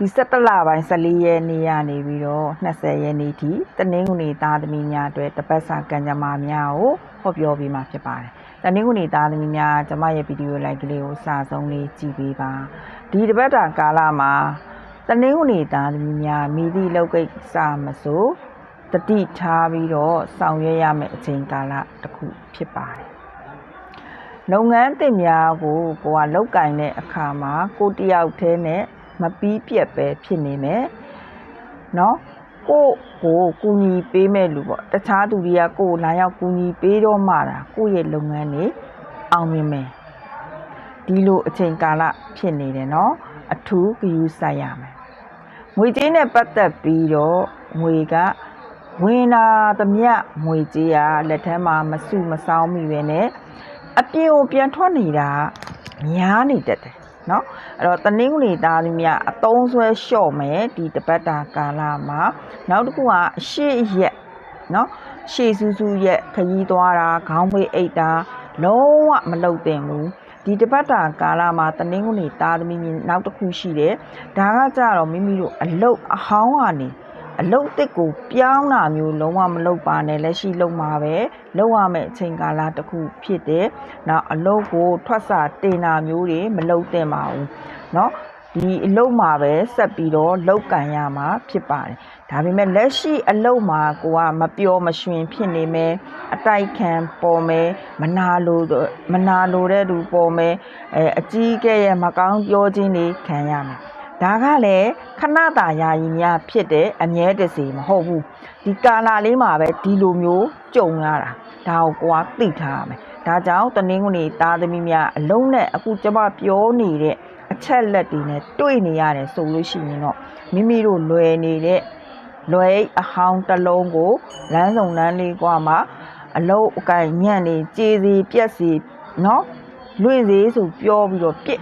ဒီ17လပိုင်း14ရက်နေ့ကနေပြီးတော့20ရက်နေ့ထိတနင်္ဂနွေသားသမီးများအတွက်တပတ်စာကံကြမ္မာများကိုဟောပြောပေးမှာဖြစ်ပါတယ်။တနင်္ဂနွေသားသမီးများကျမရဲ့ဗီဒီယိုလိုက်ကလေးကိုစာဆုံးလေးကြည့်ပေးပါ။ဒီတပတ်တာကာလမှာတနင်္ဂနွေသားသမီးများမိသည့်လောက်ကိစ္စမဆိုတတိထားပြီးတော့ဆောင်ရွက်ရမယ့်အချိန်ကာလတစ်ခုဖြစ်ပါတယ်။လုပ်ငန်းသစ်များကိုကိုကလောက်ကင်တဲ့အခါမှာကိုတယောက်တည်းနဲ့ မပြီးပြက်ပဲဖြစ်နေမယ်เนาะကိုကိုကူညီပေးမဲ့လူပေါ့တခြားသူတွေကကိုလာရောက်ကူညီပေးတော့မှတာကိုရဲ့လုပ်ငန်းတွေအောင်မြင်မယ်ဒီလိုအချိန်ကာလဖြစ်နေတယ်เนาะအထူးဂရုစိုက်ရမယ်ငွေကြေးနဲ့ပတ်သက်ပြီးတော့ငွေကဝင်လာသမျှငွေကြေးကလက်ထက်မှာမစုမဆောင်းမိပဲနဲ့အပြင်ကိုပြန်ထွက်နေတာများနေတတ်တယ် เนาะအဲ့တော့တနင်္ဂနွေသားသမီးများအတုံးဆွဲလျှော့မယ်ဒီတပတ်တာကာလမှာနောက်တစ်ခုကအရှိရက်เนาะရှေ့စူးစူးရက်ခရီးသွားတာခေါင်းပိတ်အိတ်တာလုံးဝမလုပ်သင့်ဘူးဒီတပတ်တာကာလမှာတနင်္ဂနွေသားသမီးများနောက်တစ်ခုရှိတယ်ဒါကကြတော့မိမိတို့အလုတ်အဟောင်းကနေ အလုတ်တစ်ကိုပြောင်းတာမျိုးလုံးဝမလုပ်ပါနဲ့လက်ရှိလုံးမှာပဲလုပ်ရမယ့်အချိန်ကာလတစ်ခုဖြစ်တယ်။နောက်အလုတ်ကိုထွက်စာတင်တာမျိုးတွေမလုပ်သင့်ပါဘူး။เนาะဒီအလုတ်မှာပဲဆက်ပြီးတော့လောက်ကန်ရမှာဖြစ်ပါတယ်။ဒါပေမဲ့လက်ရှိအလုတ်မှာကိုကမပျော်မရွှင်ဖြစ်နေမယ်အတိုက်ခံပေါ်မယ်မနာလိုမနာလိုတဲ့သူပေါ်မယ်အဲအကြီးကဲ့ရဲ့မကောင်းပြောခြင်းတွေခံရမယ်။ ဒါကလည်းခဏတာယာယီများဖြစ်တဲ့အမြဲတစေမဟုတ်ဘူးဒီကာလာလေးမှာပဲဒီလိုမျိုးကြုံရတာဒါကိုကိုကသိထားရမယ်ဒါကြောင့်တနင်္ဂနွေသားသမီးများအလုံးနဲ့အခုကျမပြောနေတဲ့အချက်လက်တွေနဲ့တွေ့နေရတယ်ဆိုလို့ရှိရင်တော့မိမိတို့လွယ်နေတဲ့လွယ်အဟောင်းတစ်လုံးကိုလမ်းစုံလမ်းလေးကွာမှာအလုံးအကင်ညံ့နေကြေးစီပြက်စီနော်လွင့်စီဆိုပြောပြီးတော့ပြစ်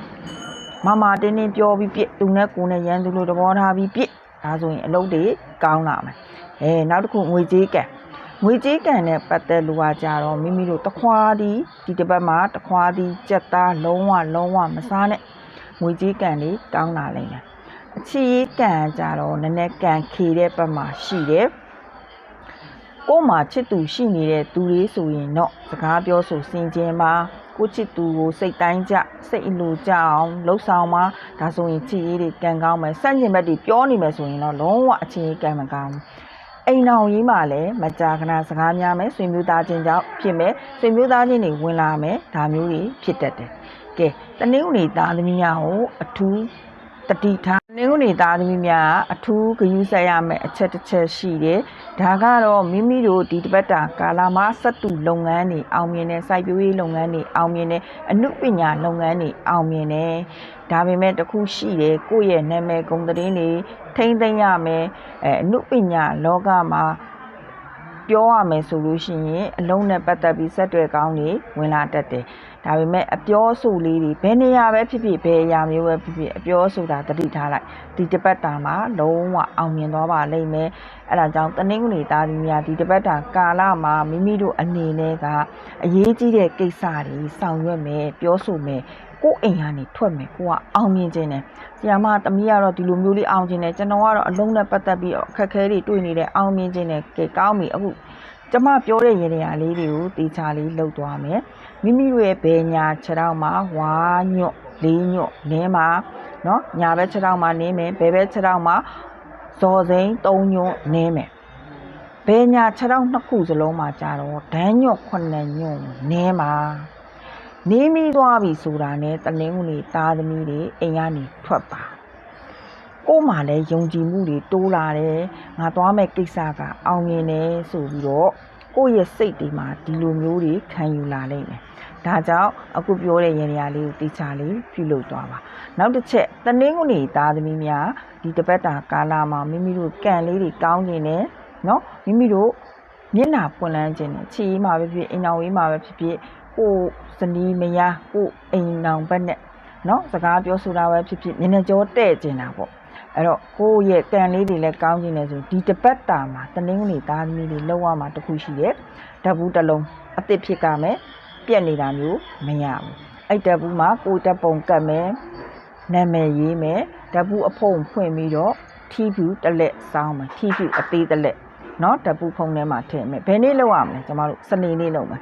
မမတင်းတင်းပြောပြီးပြစ်သူနဲ့ကိုနဲ့ရန်သူလိုသဘောထားပြီးပြစ်ဒါဆိုရင်အလုပ်တွေကောင်းလာမယ်အဲနောက်တစ်ခုငွေကြေးကံငွေကြေးကံနဲ့ပတ်သက်လို့ကကြတော့မိမိတို့တခွားဒီဒီတစ်ပတ်မှာတခွားဒီကြက်သားလုံးဝလုံးဝမစားနဲ့ငွေကြေးကံတွေကောင်းလာလိမ့်မယ်အချီရေးကံကြတော့နည်းနည်းကံခေတဲ့ဘက်မှာရှိတယ် ကို့မှာချစ်သူရှိနေတဲ့သူတွေဆိုရင်တော့စကားပြောဆိုစင်ကြင်ပါကိုချစ်သူကိုစိတ်တိုင်းကြစိတ်အလိုကြအောင်လှုပ်ဆောင်ပါဒါဆိုရင်ချစ်ရေးတွေကံကောင်းမယ်စန့်ကျင်ဘက်တွေပြောနေမယ်ဆိုရင်တော့လုံးဝအချင်းရေးကံမကောင်းဘူးအိမ်အောင်ကြီးမှလည်းမကြာခဏစကားများမယ်ဆွေမျိုးသားချင်းကြောင့်ဖြစ်မယ်ဆွေမျိုးသားချင်းတွေဝင်လာမယ်ဒါမျိုးတွေဖြစ်တတ်တယ်ကဲတနည်းဦးသားသမီးများကိုအထူး တတိထားနင်းဦးသားသမီးများအထူးဂရုစိုက်ရမယ်အချက်တစ်ချက်ရှိတယ်ဒါကတော့မိမိတို့ဒီတပတ်တာကာလမှာစက်တူလုပ်ငန်းတွေအောင်မြင်တယ်စိုက်ပျိုးရေးလုပ်ငန်းတွေအောင်မြင်တယ်အမှုပညာလုပ်ငန်းတွေအောင်မြင်တယ်ဒါပေမဲ့တခုရှိတယ်ကိုယ့်ရဲ့နာမည်ဂုဏ်သတင်းတွေထိမ့်သိမ်းရမယ်အဲအမှုပညာလောကမှာ ပြောရမယ်ဆိုလို့ရှိရင်အလုံးနဲ့ပတ်သက်ပြီးဆက်တွယ်ကောင်းတွေဝင်လာတတ်တယ်။ဒါပေမဲ့အပြောဆိုလေးတွေဘယ်နေရာပဲဖြစ်ဖြစ်ဘယ်အရာမျိုးပဲဖြစ်ဖြစ်အပြောဆိုတာတတိထားလိုက်ဒီတပတ်တာမှာလုံးဝအောင်မြင်သွားပါလိမ့်မယ်။အဲဒါကြောင့်တနင်္ဂနွေသားသမီးများဒီတပတ်တာကာလမှာမိမိတို့အနေနဲ့ကအရေးကြီးတဲ့ကိစ္စတွေဆောင်ရွက်မယ်ပြောဆိုမယ် ကိုယ်အိမ်ကနေထွက်မယ်ကိုကအောင်မြင်ခြင်းတယ်။ဆီယာမတမီးကတော့ဒီလိုမျိုးလေးအောင်ခြင်းတယ်ကျွန်တော်ကတော့အလုံးနဲ့ပတ်သက်ပြီးအခက်ခဲတွေတွေ့နေတဲ့အောင်မြင်ခြင်းတယ်ကဲကောင်းပြီအခုကျမပြောတဲ့ရေရာလေးတွေကိုတေချာလေးလှုပ်သွားမယ်မိမိတို့ရဲ့ဘယ်ညာခြေထောက်မှာဝါညွတ်လေးညွတ်နင်းမှာเนาะညာဘက်ခြေထောက်မှာနင်းမယ်ဘယ်ဘက်ခြေထောက်မှာဇော်စိန်၃ညွတ်နင်းမယ်ဘယ်ညာခြေထောက်နှစ်ခုစလုံးမှာကြတော့ဒန်းညွတ်ခုနှစ်ညွတ်နင်းမှာ နေမိသွားပြီဆိုတာနဲ့တလင်းဦးနေသားသမီးတွေအိမ်ကနေထွက်ပါကို့မှာလည်းယုံကြည်မှုတွေတိုးလာတယ်ငါသွားမဲ့ကိစ္စကအောင်မြင်တယ်ဆိုပြီးတော့ကိုယ့်ရဲ့စိတ်တွေမှာဒီလိုမျိုးတွေခံယူလာနိုင်တယ်ဒါကြောင့်အခုပြောတဲ့ရင်ရာလေးကိုတေချာလေးပြုလုပ်သွားပါနောက်တစ်ချက်တနင်္ဂနွေသားသမီးများဒီတပတ်တာကာလမှာမိမိတို့ကံလေးတွေကောင်းနေတယ်เนาะမိမိတို့မျက်နှာပွင့်လန်းခြင်းနဲ့ချီးမှာပဲဖြစ်အိမ်အောင်ရေးမှာပဲဖြစ်ဖြစ် ကိုစနီးမယားကိုအိမ်အောင်ဘက်နဲ့เนาะစကားပြောဆိုတာပဲဖြစ်ဖြစ်မျက်နှာကြောတဲ့ကျင်တာပေါ့အဲ့တော့ကိုယ့်ရဲ့ကံလေးတွေလည်းကောင်းခြင်းနဲ့ဆိုဒီတပတ်တာမှာတနင်္ဂနွေသားသမီးတွေလောက်ရမှာတခုရှိတယ်ဓာတ်ဘူးတစ်လုံးအစ်စ်ဖြစ်ကမယ်ပြက်နေတာမျိုးမရဘူးအဲ့ဓာတ်ဘူးမှာကိုတက်ပုံကတ်မယ်နာမည်ရေးမယ် ဓာတ်ပူအဖုံဖွင့်ပြီးတော့ထီဖြူတစ်လက်စောင်းမယ်ထီဖြူအသေးတစ်လက်နော်ဓာတ်ပူဖုံထဲမှာထည့်မယ်ဘယ်နေ့လောက်ရမလဲကျမတို့စနေနေ့လောက်မယ်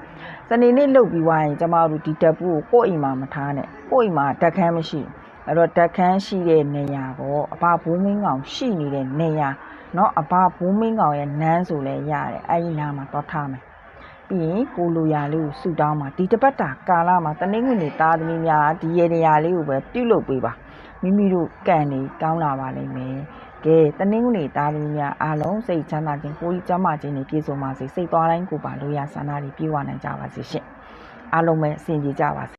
စနေနေ့လောက်ပြီးွားရင်ကျမတို့ဒီဓာတ်ပူကိုကိုယ့်အိမ်မှာမထားနဲ့ကိုယ့်အိမ်မှာဓာတ်ခမ်းမရှိဘူးအဲ့တော့ဓာတ်ခမ်းရှိတဲ့နေရာပေါ့အဘဘိုးမင်းကောင်ရှိနေတဲ့နေရာနော်အဘဘိုးမင်းကောင်ရဲ့နန်းဆိုလဲရတယ်အဲ့ဒီနားမှာတော့ထားမယ်ပြီးရင်ကိုလိုရာလေးကိုဆူတောင်းပါဒီတစ်ပတ်တာကာလမှာတနင်္ဂနွေနေ့သားသမီးများဒီရေနေရာလေးကိုပဲပြုလုပ်ပေးပါမိမိတို့ကံနေကောင်းလာပါလိမ့်မယ် ကဲတနင်္ဂနွေသားသမီးများအားလုံးစိတ်ချမ်းသာခြင်းကိုယ်ကြီးကျန်းမာခြင်းနဲ့ပြည့်စုံပါစေစိတ်သွားတိုင်းကိုယ်ပါလိုရာဆန္ဒတွေပြည့်ဝနိုင်ကြပါစေရှင်အားလုံးပဲအဆင်ပြေကြပါစေ